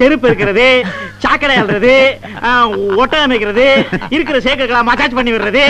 தெருப்பு இருக்கிறது சாக்கடை அல்றது ஒட்டகம் அமைக்கிறது இருக்கிற சேக்கெல்லாம் மசாஜ் பண்ணி விடுறது.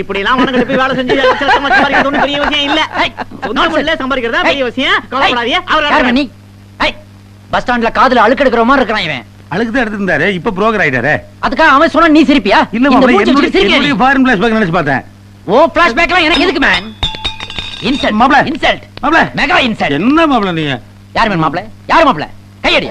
இப்படி எல்லாம் உனக்கு போய் வேலை செஞ்சு சம்பாதிக்கிறது பெரிய விஷயம் இல்ல. இல்ல சம்பாதிக்கிறதா பெரிய விஷயம்? கவலைப்படாதீங்க அவர் நீ? பஸ் ஸ்டாண்ட்ல காதுல அழுக்கு எடுக்கிற மாதிரி இருக்கிறான் இவன். அழுக்கு தான் எடுத்திருந்தாரு இப்ப புரோக்கர் ஆயிட்டாரு. அதுக்காக அவன் சொன்னா நீ சிரிப்பியா? இல்ல என்னுடைய? ஃபாரின் பிளேஸ் பேக் நினைச்சு பார்த்தேன். ஓ பிளாஷ்பேக்லாம் எனக்கு எதுக்கு மேன் இன்சல்ட் மாப்ள. இன்சல்ட் மாப்ள. மெகா இன்சல்ட் என்ன மாப்பிள்ள நீங்க? யார் மேன் மாப்ள யார் மாப்ள கையடி.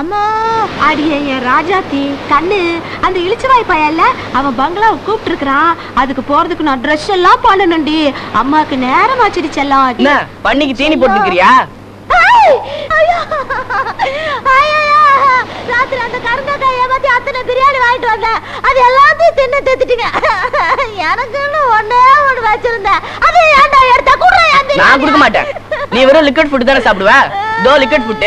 அம்மா அடியே என் ராஜாத்தி கண்ணு அந்த இளிச்சவாய் பையன்ல அவன் பங்களாவை கூப்பிட்டு இருக்கிறான் அதுக்கு போறதுக்கு நான் ட்ரெஸ் எல்லாம் பண்ணணும்டி அம்மாக்கு நேரம் ஆச்சுடி செல்லம் என்ன பண்ணிக்கு தீனி போட்டுக்கிறியா! ராத்திரி அந்த கருங்காக்காய் ஏமாத்தி அத்தனை பிரியாணி வாங்கிட்டு வந்தேன். அது எல்லாத்தையும் தின்னு தித்துட்டீங்க. எனக்குன்னு ஒண்ணே ஒண்ணு வச்சிருந்தேன். அது ஏன்டா எடுத்தா? கூட நான் கொடுக்க மாட்டேன். நீ வெறும் லிக்விட் ஃபுட் தானே சாப்பிடுவ? தோ லிக்விட் ஃபுட்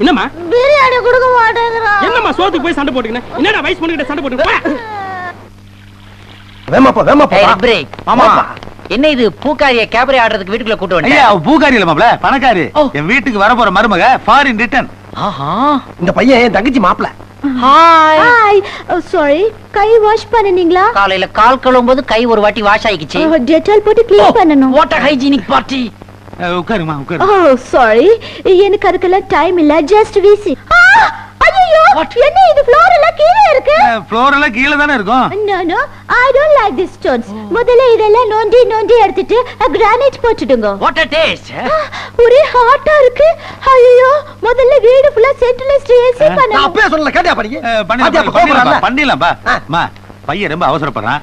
என்னம்மா? பிரியாணி கொடுக்க மாட்டேங்கிறான் என்னம்மா சோத்துக்கு போய் சண்டை போட்டுக்கின? என்னடா வயசு பொண்ணுகிட்ட சண்டை போட்டுக்கின வேமாப்பா வேமாப்பா பிரேக் மாமா. என்ன இது பூக்காரிய கேபரே ஆடுறதுக்கு வீட்டுக்குள்ள கூட்டு ஐயா வந்தேன் அவ பூக்காரி இல்ல மாப்ள பணக்காரி. ஓ. என் வீட்டுக்கு வர போற மருமக ஃபாரின் ரிட்டர்ன் ஆஹா. இந்த பையன் என் தங்கச்சி மாப்பிள ஹாய் ஹாய் சாரி கை வாஷ் பண்ணனீங்களா? காலையில கால் கழுவும்போது கை ஒரு வாட்டி வாஷ் ஆயிடுச்சு டெட்டால் போட்டு க்ளீன் பண்ணனும் வாட் ஹைஜீனிக் பார்ட்டி உட்காருமா உட்காரு ஓ சாரி எனக்கு அதுக்கெல்லாம் டைம் இல்ல. ஜஸ்ட் வீசி. ஐயோ என்ன இது? ஃப்ளோர் எல்லாம் கீழே இருக்கு? ஃப்ளோர் எல்லாம் கீழே தானே இருக்கும்? No no I don't like this stones முதல்ல இதெல்லாம் நோண்டி நோண்டி எடுத்துட்டு கிரானைட் போட்டுடுங்க. வாட் அ டேஸ்ட் ஒரே ஹாட்டா இருக்கு. ஐயோ முதல்ல வீடு ஃபுல்லா சென்ட்ரலைஸ்ட் ஏசி நான் பண்ணனும் அப்பவே சொல்லல கேட்டியா அஹ், பண்ணிடலாம், பண்ணிடலாம்ப்பா. அம்மா பையன் ரொம்ப அவசரப்படுறான்.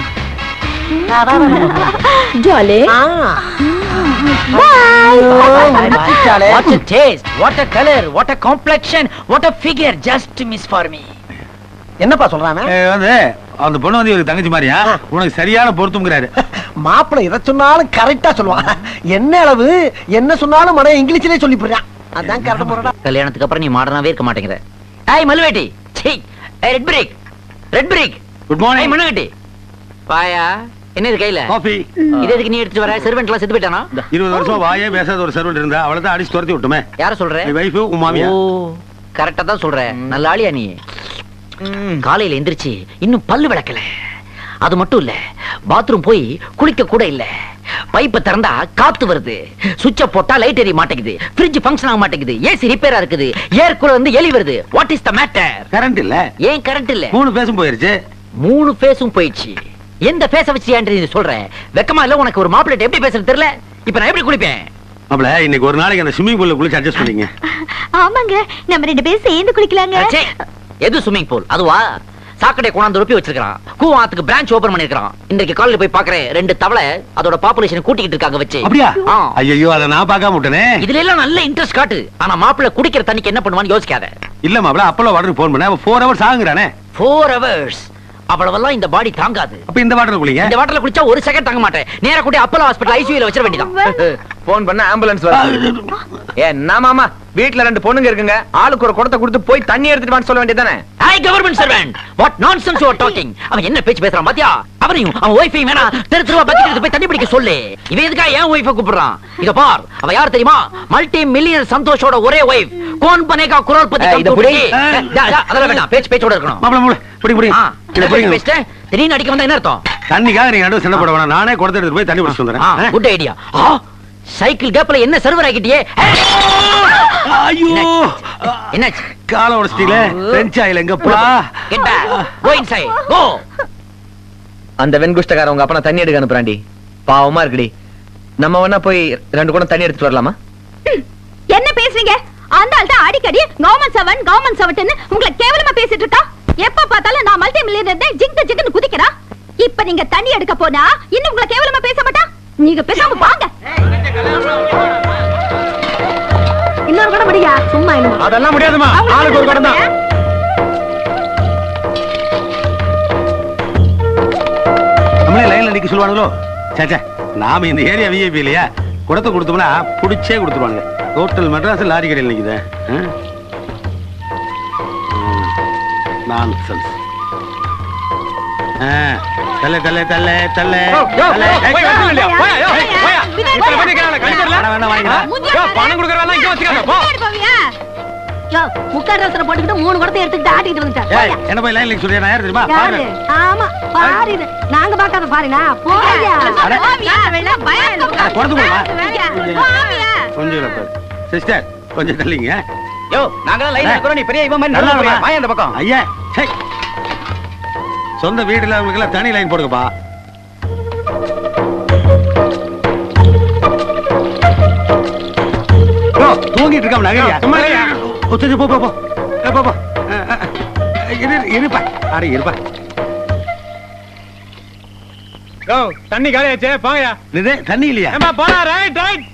What a taste, what a color, what a complexion, what a figure, just miss for me. என்னப்பா வந்து அந்த பொண்ணு வந்து இவருக்கு தங்கச்சி மாதிரியா? உனக்கு சரியான பொருத்தம்ங்கிறாரு. மாப்பிள்ளை எதை சொன்னாலும் கரெக்டா சொல்லுவான். என்ன அளவு என்ன சொன்னாலும் மன இங்கிலீஷ்லயே சொல்லி போடுறான் அதான் கரெக்ட் போறடா கல்யாணத்துக்கு அப்புறம் நீ மாடர்னாவே இருக்க மாட்டேங்கிற. ஏய் மலுவேட்டி சீ ஏய் red break red break good ஏய் மார்னிங் மண்ணுகட்டி பாயா என்ன இது கையில? காஃபி இது எதுக்கு நீ எடுத்து வர? செர்வெண்ட் எல்லாம் செத்து போயிட்டானா? இருபது வருஷம் வாயே பேசாத ஒரு சர்வெண்ட் இருந்தா அவளை தான் அடிச்சு துரத்தி விட்டுமே. யார சொல்ற? வைஃப் உன் மாமியா ஓ கரெக்டா தான் சொல்ற. நல்ல ஆளியா நீ. காலையில எந்திரிச்சு இன்னும் பல்லு விளக்கல. அது மட்டும் இல்ல பாத்ரூம் போய் குளிக்க கூட இல்ல. பைப்பை திறந்தா காத்து வருது. சுவிட்ச போட்டா லைட் எரிய மாட்டேங்குது. ஃப்ரிட்ஜ் ஃபங்க்ஷன் ஆக மாட்டேங்குது. ஏசி ரிப்பேரா இருக்குது. ஏர் கூலர் வந்து எலி வருது. What is the matter current இல்ல. ஏன் கரண்ட் இல்ல? மூணு பேசும் போயிருச்சு. மூணு ஃபேஸும் போயிடுச்சு. எந்த ஃபேஸ வச்சு ஏன் நீ சொல்ற? வெக்கமா இல்ல உனக்கு ஒரு மாப்பிள்ளை எப்படி பேசுறது தெரியல? இப்ப நான் எப்படி குளிப்பேன்? மாப்பிள இன்னைக்கு ஒரு நாளைக்கு அந்த ஸ்விம்மிங் பூல்ல குளிச்சு அட்ஜஸ்ட் பண்ணீங்க. ஆமாங்க நம்ம ரெண்டு பேரும் சேர்ந்து குளிக்கலாங்க. எது ஸ்விம்மிங் பூல் அதுவா? சாக்கடை கொண்டாந்து ரொப்பி வச்சிருக்கான் கூவாத்துக்கு பிரான்ச் ஓபன் பண்ணிருக்கான் இன்றைக்கு காலையில போய் பாக்குறேன் ரெண்டு தவளை அதோட பாப்புலேஷன் கூட்டிக்கிட்டு இருக்காங்க வச்சு. அப்படியா. ஐயோ அதை நான் பார்க்காம விட்டனே. இதுல எல்லாம் நல்ல இன்ட்ரெஸ்ட் காட்டு. ஆனா மாப்பிள்ளை குடிக்கிற தண்ணிக்கு என்ன பண்ணுவான்னு யோசிக்காத. இல்ல மாப்பிள அப்பளோ வாட்டருக்கு போன் பண்ண ஃபோர் ஹவர்ஸ் ஆகுங்கிறானே. ஃபோர் ஹவர்ஸ் அவ்வளவெல்லாம் இந்த பாடி தாங்காது. அப்ப இந்த வாட்டர் குளிங்க. இந்த வாட்டர்ல குடிச்சா ஒரு செகண்ட் தாங்க மாட்டேன். நேரா கூட்டி அப்பலோ ஹாஸ்பிடல் ஐசியூல வச்சிட வேண்டியதான் போன் பண்ண ஆம்புலன்ஸ் வருது. என்ன மாமா? வீட்ல ரெண்டு பொண்ணுங்க இருக்குங்க. ஆளுக்கு ஒரு குடத்தை கொடுத்து போய் தண்ணி எடுத்துட்டு வான்னு சொல்ல வேண்டியதானே hi government servant what nonsense you are talking அவன் என்ன பேச்சு பேசுறான் பாத்தியா? அவனையும் அவன் ஒய்ஃபையும் வேணா தெரு தெருவா பக்கெட் எடுத்து போய் தண்ணி பிடிக்க சொல்லு. இவன் எதுக்கா ஏன் ஒய்ஃபை கூப்பிடுறான்? இத பார். அவ யார் தெரியுமா? மல்டி மில்லியன் சந்தோஷோட ஒரே ஒய்ஃப் கோன் பனேகா குரோல் பத்தி ஏய், இத புடி. அதெல்லாம் பேச்சு பேச்சோட இருக்கணும். மாப்பிள மாப்பிள புடி புடி. ஆ, இத புடிங்க. பேசிட்டேன் திடீர்னு அடிக்க வந்தா என்ன அர்த்தம்? தண்ணிக்காக நீங்க நடுவு சண்டை போட வேணாம். நானே குடத்தை எடுத்து போய் தண்ணி பிடிச்சிட்டு வந்துடுறேன். குட் ஐடியா சைக்கிள் கேப்ல என்ன சர்வர் ஆகிட்டியே ஐயோ. என்னாச்சு? கால உடச்சிட்டீங்களே. பிரெஞ்ச் ஆயில் எங்கப்பா get back go inside go அந்த வெண்குஷ்டக்கார உங்க அப்பனா தண்ணி எடுக்க அனுப்புறாண்டி பாவமா இருக்குடி. நம்ம வேணா போய் ரெண்டு குடம் தண்ணி எடுத்துட்டு வரலாமா? என்ன பேசுறீங்க? அந்த ஆள் தான் அடிக்கடி கவர்மெண்ட் செவன் கவர்மெண்ட் செவன் உங்களை கேவலமா பேசிட்டு இருக்கா? எப்ப பார்த்தாலும் நான் மல்டி மில்லியனர் ஜிங்கு ஜிங்குன்னு குதிக்கிறா? இப்ப நீங்க தண்ணி எடுக்க போனா இன்னும் உங்களை கேவலமா பேச மாட்டா? நீங்க பேசாம வாங்க. இன்னொரு கூட முடியா சும்மா அதெல்லாம் முடியாதுமா. ஆளுக்கு ஒரு குடம் தான். நிக்க சொல்லுவானுங்களோ? சேச்சே நாம இந்த ஏரியா விஐபி இல்லையா? குடத்தை கொடுத்தோம்னா புடிச்சே கொடுத்துருவானுங்க. ஹோட்டல் மெட்ராஸ் லாரி கடையில் தல்ல தல்ல தல்ல தல்ல. வாங்கிக்கலாம். பணம் இங்க போ. முக்காடு ரசனை போட்டுக்கிட்டு மூணு குடத்தை எடுத்துக்கிட்டு ஆட்டிட்டு வந்துட்டேன் என்ன போய் லைன்ல சொல்றியா? நான் யார் தெரியுமா? யாரு? பாரு ஆமா பாரு இது. நாங்க பார்க்காத பாருனா? போயா? கொஞ்சம். சிஸ்டர் கொஞ்சம் தள்ளிங்க. யோ நாங்க தான் லைன்ல இருக்கிறோம். நீ பெரிய இவன் மாதிரி நல்லா. வாய அந்த பக்கம். ஐயா. சொந்த வீடுல அவங்களுக்கு எல்லாம் தனி லைன் போடுங்கப்பா. தூங்கிட்டு இருக்காம நகையா ஓ, சரி, போ போ. போ போ. இரு இருப்பா. அட இருப்பா. யோ தண்ணி காலியாச்சே போங்கயா இது தண்ணி இல்லையா? ஏமா போடா ரைட் ரைட்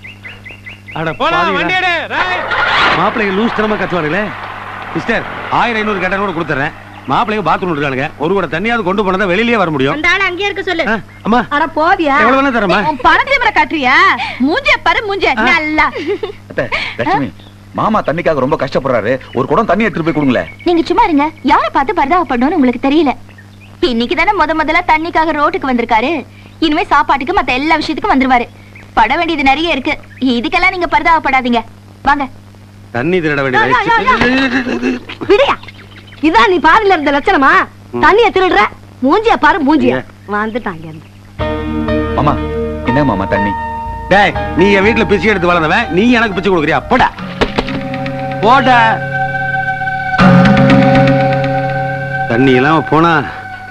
அட போடா பாவிகளா. வண்டி எடு ரைட் மாப்பிள்ளைங்க லூஸ் தரமா கத்துவானுங்களே. சிஸ்டர் ஆயிரம் ஐநூறு கட்டணம் கூட கொடுத்துறேன். மாப்பிள்ளைங்க பாத்ரூம் இருக்கானுங்க ஒரு கூட தண்ணியாவது கொண்டு போனதா வெளியிலேயே வர முடியும். அந்த ஆளை அங்கேயே இருக்க சொல்லு. அம்மா. அட போவியா? எவ்வளவு வேணா தரேம்மா. உன் பணத்தை இவரை காட்டுறியா? மூஞ்ச பாரு மூஞ்ச. நல்லா. லட்சுமி. மாமா தண்ணிக்காக ரொம்ப கஷ்டப்படுறாரு. ஒரு குடம் தண்ணி எடுத்துட்டு போய் கொடுங்களேன் நீங்க சும்மா இருங்க. யாரை பார்த்து பரிதாபப்படணும்னு உங்களுக்கு தெரியல. இன்னைக்கு தானே முத முதல்ல தண்ணிக்காக ரோட்டுக்கு வந்திருக்காரு. இனிமே சாப்பாட்டுக்கு மத்த எல்லா விஷயத்துக்கும் வந்துருவாரு. பட வேண்டியது நிறைய இருக்கு. இதுக்கெல்லாம் நீங்க பரிதாபப்படாதீங்க. வாங்க. தண்ணி திருட வேண்டிய யா, யா, யா, வயசு. விடியா. இதான் நீ பாருல இருந்த லட்சணமா? தண்ணிய திருடுற? மூஞ்சிய பாரு மூஞ்சிய? வந்துட்டாங்க மாமா என்ன மாமா தண்ணி? டேய் நீ என் வீட்டுல பிச்சை எடுத்து வளர்ந்தவன். நீ எனக்கு பிச்சை கொடுக்குறியா? போடா. போட. தண்ணி இல்லாம போனா